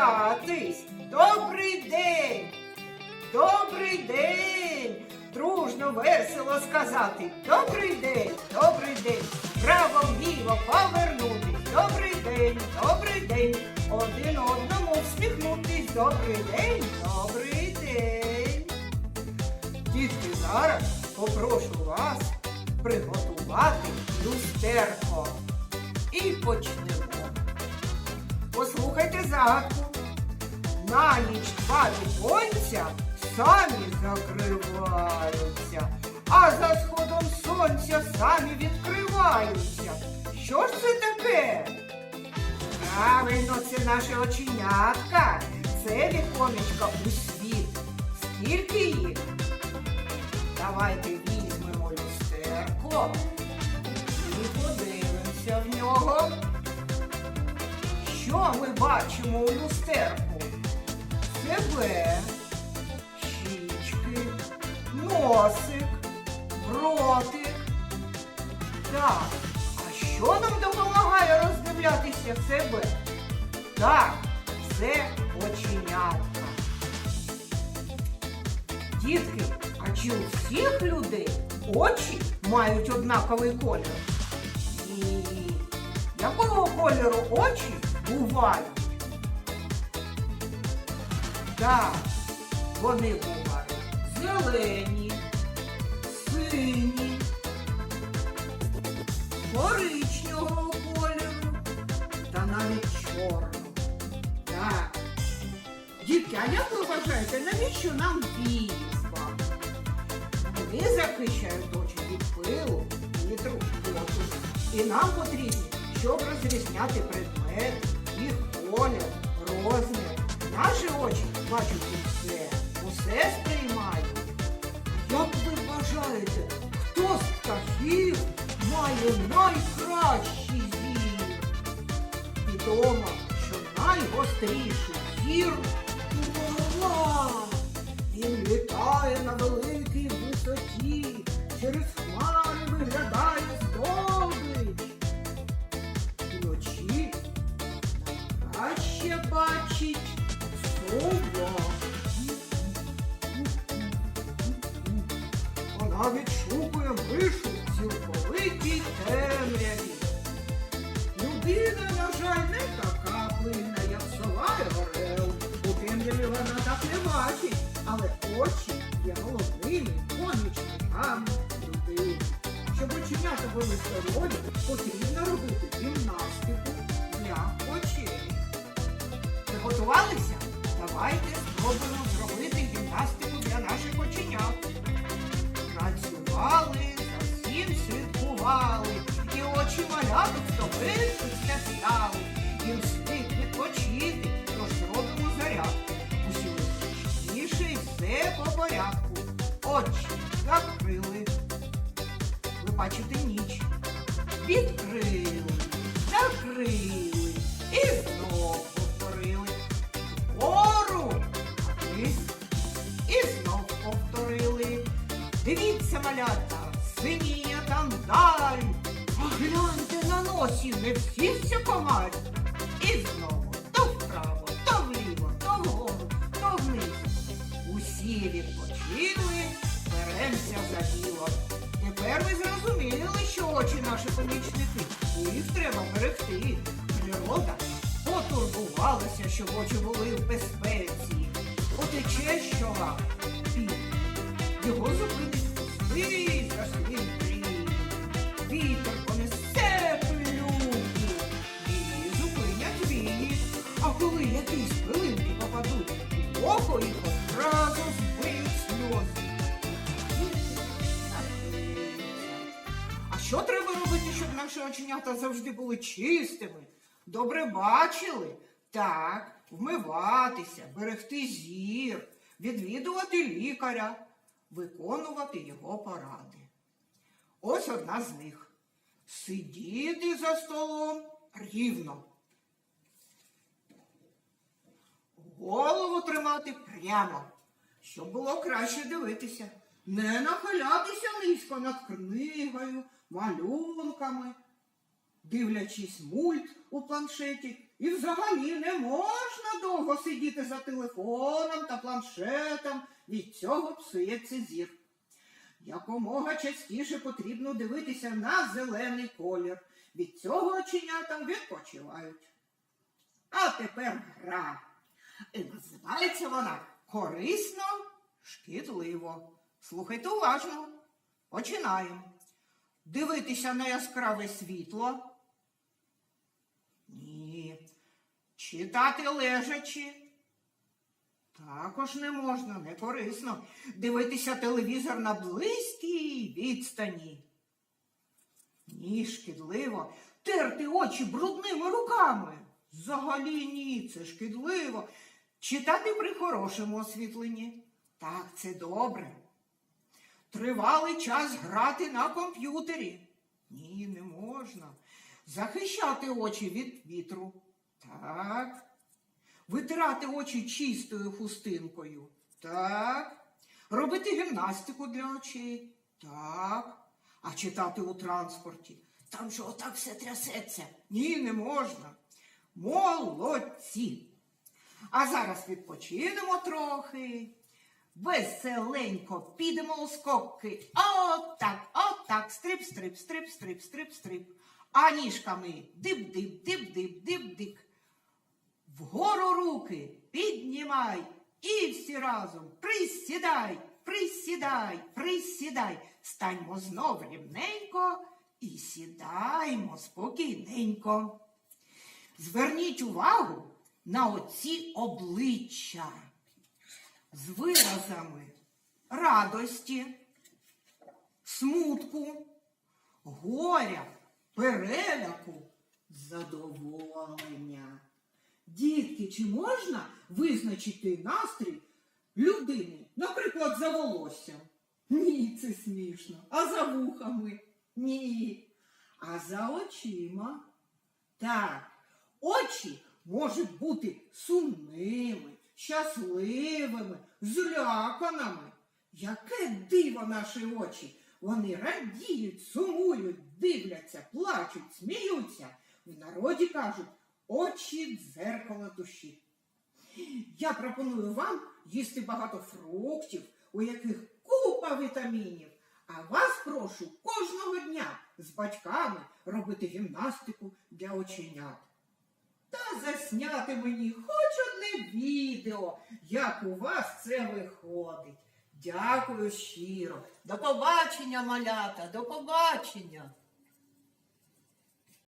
привітатись. Добрий день! Добрий день! Дружно, весело сказати. Добрий день, добрий день. Право вліво повернутись. Добрий день, добрий день. Один одному всміхнутись. Добрий день, добрий день. Дітки, зараз попрошу вас приготувати люстерко. І почнемо. Послухайте загадку. На ніч два віконця самі закриваються, а за сходом сонця самі відкриваються. Що ж це таке? Правильно, це наше оченятка. Це віконечко у світ. Скільки їх? Давайте візьмемо люстерко і подивимося в нього. Що ми бачимо у люстерку? Себе, щічки, носик, ротик. Так, а що нам допомагає роздивлятися себе? Так, це оченятка. Дітки, а чи у всіх людей очі мають однаковий колір? Ні. Якого кольору очі бувають? Так, вони бувають зелені, сині, коричневого кольору та навіть чорного. Так. Дітки, а як ви вважаєте, навіщо нам вії? Вони захищають очі від пилу, вітру, поту. І нам потрібні, щоб розрізняти предмет, їх колір, розмір. Наші очі бачать усе, усе сприймають. Як ви вважаєте, хто з птахів має найкращий зір? Відомо, що найгостріший зір Ура! Він літає на великій висоті, через Вона відшукує мишу в цілковитій темряві. Людина, на жаль, не така пильна, як сова і орел. У темряві вона так не бачить, але очі є головними помічниками людини. Щоб оченята були здорові, потрібно робити гімнастику для очей. Приготувалися? Давайте спробуємо стовичуться стали. Їм слід відпочити, тож зробимо зарядку. Усі і все по порядку. Очі закрили. Ви бачите ніч. Відкрили, закрили і знов повторили. Вгору, і знов повторили. Дивіться, малята, синіє там даль. Носі, не всівся комар. І знову то вправо, то вліво, то вгору, то вниз. Усі відпочили, беремося за діло. Тепер ви зрозуміли, що очі наші помічники. Їх треба берегти. Природа потурбувалася, щоб очі були в безпеці. Отече щора. Його зупинить що треба робити, щоб наші оченята завжди були чистими? Добре бачили? Так, вмиватися, берегти зір, відвідувати лікаря, виконувати його поради. Ось одна з них. Сидіти за столом рівно. Голову тримати прямо, щоб було краще дивитися. Не нахилятися низько над книгою, малюнками, дивлячись мульт у планшеті. І взагалі не можна довго сидіти за телефоном та планшетом, від цього псується зір. Якомога частіше потрібно дивитися на зелений колір. Від цього оченятам відпочивають. А тепер гра. І називається вона корисно, шкідливо. Слухайте уважно. Починаємо. Дивитися на яскраве світло. Ні. Читати лежачи. Також не можна, не корисно. Дивитися телевізор на близькій відстані. Ні, шкідливо. Терти очі брудними руками. Взагалі ні, це шкідливо. Читати при хорошому освітленні. Так, це добре. Тривалий час грати на комп'ютері. Ні, не можна. Захищати очі від вітру. Так. Витирати очі чистою хустинкою. Так. Робити гімнастику для очей. Так. А читати у транспорті. Там же отак все трясеться. Ні, не можна. Молодці. А зараз відпочинемо трохи. Веселенько підемо у скокки. Отак, отак. Стрип, стрип, стрип, стрип, стрип, стрип. А ніжками дип-дип, дип-дип, дип-дик. Вгору руки піднімай і всі разом присідай, присідай, присідай. Станьмо знов рівненько і сідаймо спокійненько. Зверніть увагу на оці обличчя з виразами радості, смутку, горя, переляку, задоволення. Дітки, чи можна визначити настрій людини, наприклад, за волоссям? Ні, це смішно. А за вухами? Ні. А за очима? Так, очі можуть бути сумними, щасливими, зляканими. Яке диво наші очі! Вони радіють, сумують, дивляться, плачуть, сміються. В народі кажуть, очі дзеркало душі. Я пропоную вам їсти багато фруктів, у яких купа вітамінів. А вас прошу кожного дня з батьками робити гімнастику для оченят. Та засняти мені хоч одне відео, як у вас це виходить. Дякую щиро. До побачення, малята, до побачення.